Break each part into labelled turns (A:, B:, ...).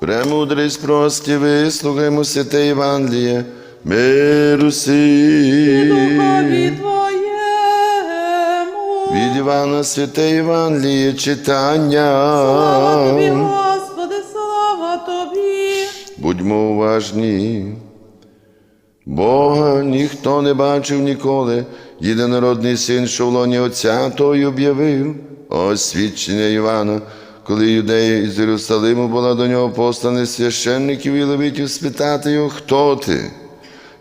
A: Премудрість прості, вислухаймо святе Євангеліє, миру сі.
B: Духові Твоєму.
A: Від Івана святе Євангеліє читання.
B: Слава Тобі, Господи, слава Тобі.
A: Будьмо уважні. Бога ніхто не бачив ніколи. Єдинородний син, що в лоні Отця, той об'явив. Ось свідчення Івана, коли юдеї з Єрусалиму була до нього послані священників і левитів спитати його, хто ти?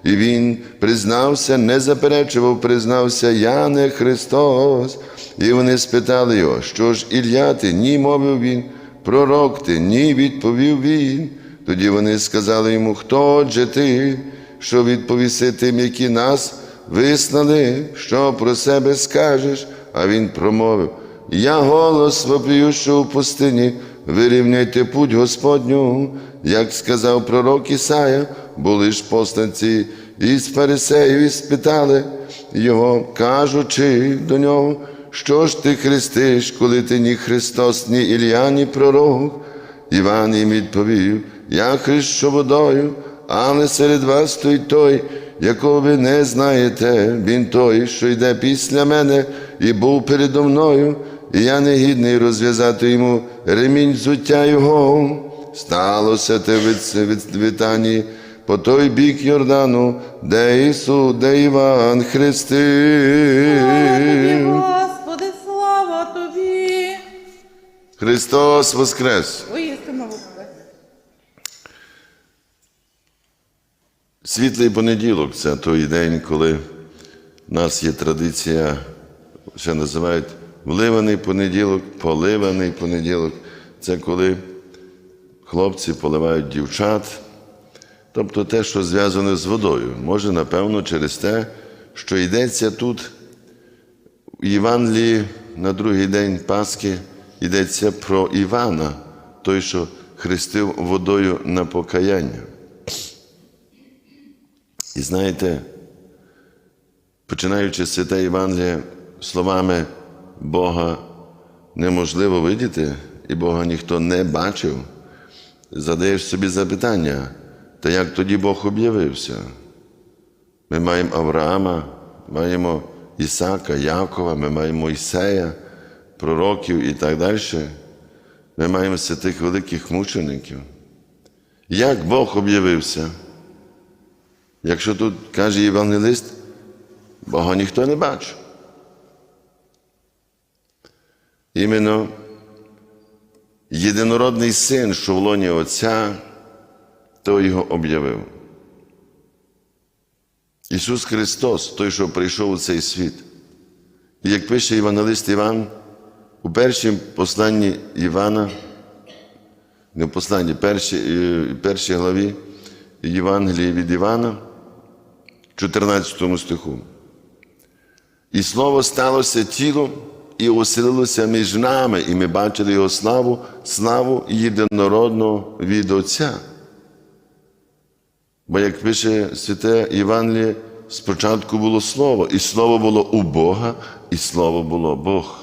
A: І він признався, не заперечував, признався, я не Христос. І вони спитали його, що ж Ілля ти? Ні, мовив він, пророк ти, ні, відповів він. Тоді вони сказали йому, хто отже ти, що відповіси тим, які нас виснали, що про себе скажеш? А він промовив: Я голос вопіющого в пустині, вирівняйте путь Господню, як сказав пророк Ісая, були ж посланці із фарисеїв і спитали його, кажучи до нього, що ж ти хрестиш, коли ти ні Христос, ні Ілля, ні пророк? Іван їм відповів, я хрещу водою, але серед вас стоїть той, якого ви не знаєте, він той, що йде після мене, і був передо мною, і я не гідний розв'язати йому ремінь взуття його. Сталося те від, від, вітанні по той бік Йордану, де Ісус, де Іван хрестив.
B: Господи, слава Тобі.
A: Христос Воскрес. Світлий понеділок це той день, коли в нас є традиція, ще називають вливаний понеділок, поливаний понеділок. Це коли хлопці поливають дівчат, тобто те, що зв'язане з водою. Може, напевно, через те, що йдеться тут в Євангелії на другий день Пасхи йдеться про Івана, той, що хрестив водою на покаяння. І знаєте, починаючи святе Євангеліє словами Бога неможливо видіти, і Бога ніхто не бачив, задаєш собі запитання, та як тоді Бог об'явився? Ми маємо Авраама, маємо Ісака, Якова, ми маємо Ісея, пророків і так далі. Ми маємо святих великих мучеників. Як Бог об'явився? Якщо тут каже євангелист, Бога ніхто не бачив. Іменно єдинородний син, що в лоні Отця, той його об'явив. Ісус Христос, той, що прийшов у цей світ. І як пише євангелист Іван, у першому посланні Івана, не в посланні, першій, е, першій главі Євангелії від Івана, 14 стиху. І слово сталося тілом і оселилося між нами, і ми бачили його славу, славу єдинородного від Отця. Бо, як пише святе Євангеліє, спочатку було Слово, і Слово було у Бога, і Слово було Бог.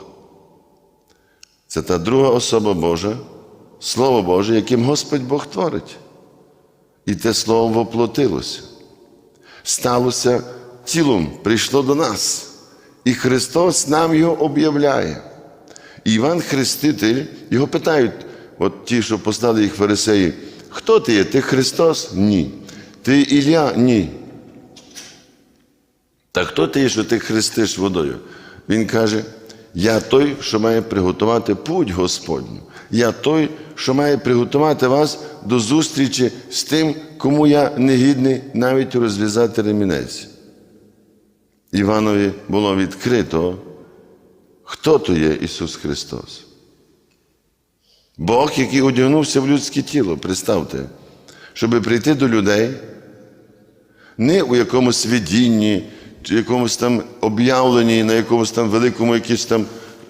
A: Це та друга особа Божа, Слово Боже, яким Господь Бог творить. І те слово воплотилося. Сталося тілом, прийшло до нас. І Христос нам його об'являє. Іван Хреститель, його питають, от ті, що послали їх фарисеї, хто ти є? Ти Христос? Ні. Ти Ілля? Ні. Та хто ти є, що ти хрестиш водою? Він каже: Я той, що має приготувати путь Господню. Я той, що має приготувати вас до зустрічі з тим, кому я не гідний навіть розв'язати ремінець. Іванові було відкрито, хто то є Ісус Христос. Бог, який одягнувся в людське тіло, представте, щоб прийти до людей, не у якомусь видінні, чи якомусь там об'явленні, на якомусь там великому якісь там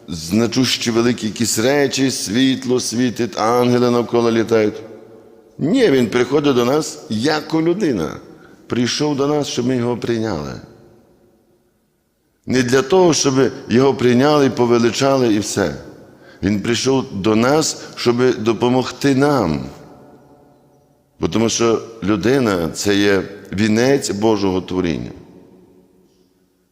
A: значущі великі якісь речі, світло світить, ангели навколо літають. Ні, він приходить до нас як людина. Прийшов до нас, щоб ми його прийняли. Не для того, щоб його прийняли повеличали і все. Він прийшов до нас, щоб допомогти нам. Бо тому що людина це є вінець Божого творіння.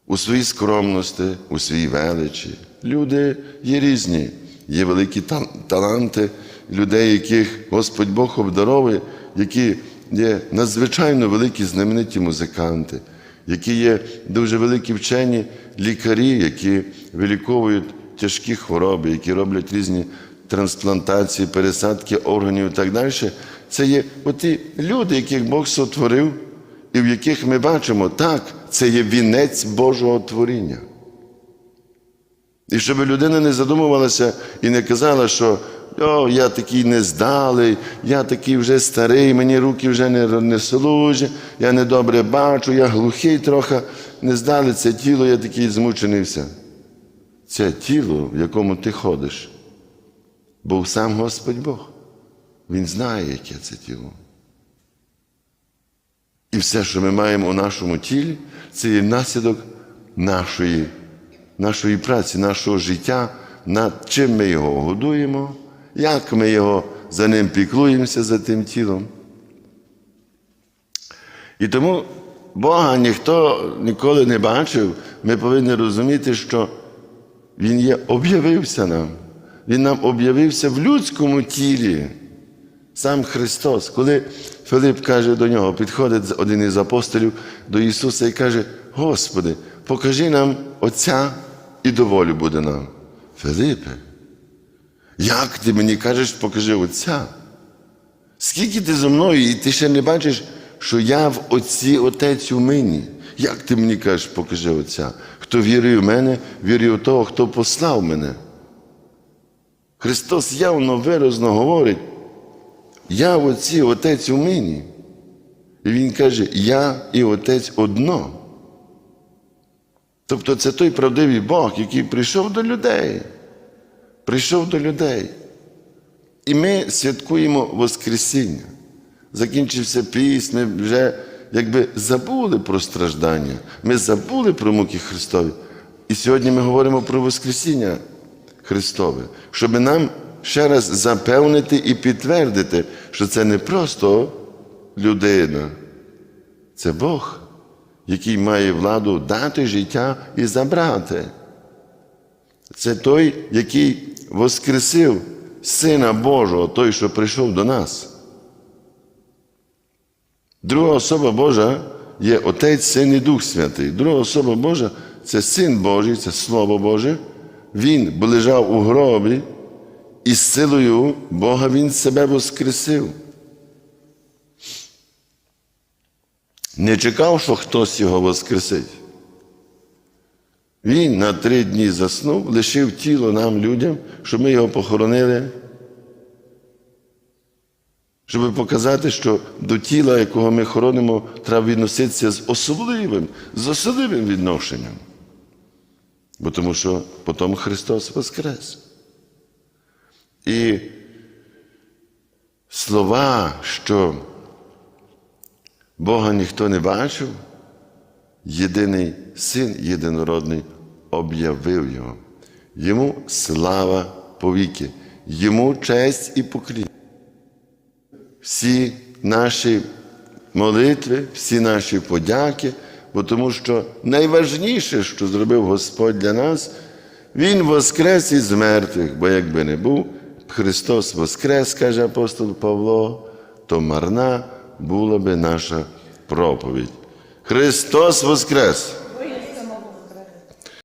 A: У своїй скромності, у своїй величі. Люди є різні, є великі таланти людей, яких Господь Бог обдаровує, які є надзвичайно великі знамениті музиканти, які є дуже великі вчені лікарі, які виліковують тяжкі хвороби, які роблять різні трансплантації, пересадки органів і так далі. Це є оті люди, яких Бог сотворив, і в яких ми бачимо, так, це є вінець Божого творіння. І щоб людина не задумувалася і не казала, що о, я такий нездалий, я такий вже старий, мені руки вже не, не служать, я недобре бачу, я глухий трохи, нездалий це тіло, я такий змучений все. Це тіло, в якому ти ходиш, був сам Господь Бог. Він знає, яке це тіло. І все, що ми маємо у нашому тілі, це є наслідок нашої, нашої праці, нашого життя, над чим ми його годуємо, як ми його за ним піклуємося за тим тілом. І тому Бога ніхто ніколи не бачив, ми повинні розуміти, що Він є, об'явився нам. Він нам об'явився в людському тілі. Сам Христос, коли Филип каже до нього, підходить один із апостолів до Ісуса і каже: Господи, покажи нам Отця і доволі буде нам. Филипе, як ти мені кажеш, покажи Отця? Скільки ти зо мною, і ти ще не бачиш, що я в Отці Отець у мені? Як ти мені кажеш, покажи Отця? Хто вірує в мене, вірує в того, хто послав мене. Христос явно виразно говорить, я в Отці, Отець у мені. І Він каже, я і Отець одно. Тобто це той правдивий Бог, який прийшов до людей. Прийшов до людей. І ми святкуємо Воскресіння. Закінчився піс, ми вже якби забули про страждання, ми забули про муки Христові. І сьогодні ми говоримо про Воскресіння Христове, щоб нам ще раз запевнити і підтвердити, що це не просто людина, це Бог, який має владу дати життя і забрати. Це той, який воскресив Сина Божого, той, що прийшов до нас. Друга особа Божа є Отець, Син і Дух Святий. Друга особа Божа це Син Божий, це Слово Боже. Він лежав у гробі, і з силою Бога Він себе воскресив. Не чекав, що хтось його воскресить. Він на три дні заснув, лишив тіло нам, людям, щоб ми його похоронили, щоб показати, що до тіла, якого ми хоронимо, треба відноситися з особливим, з особливим відношенням. Бо тому що потім Христос Воскрес. І слова, що Бога ніхто не бачив, єдиний син єдинородний об'явив його. Йому слава повіки, йому честь і поклін. Всі наші молитви, всі наші подяки, бо тому що найважніше, що зробив Господь для нас, Він воскрес із мертвих, бо якби не був Христос Воскрес, каже апостол Павло, то марна була би наша проповідь. Христос Воскрес!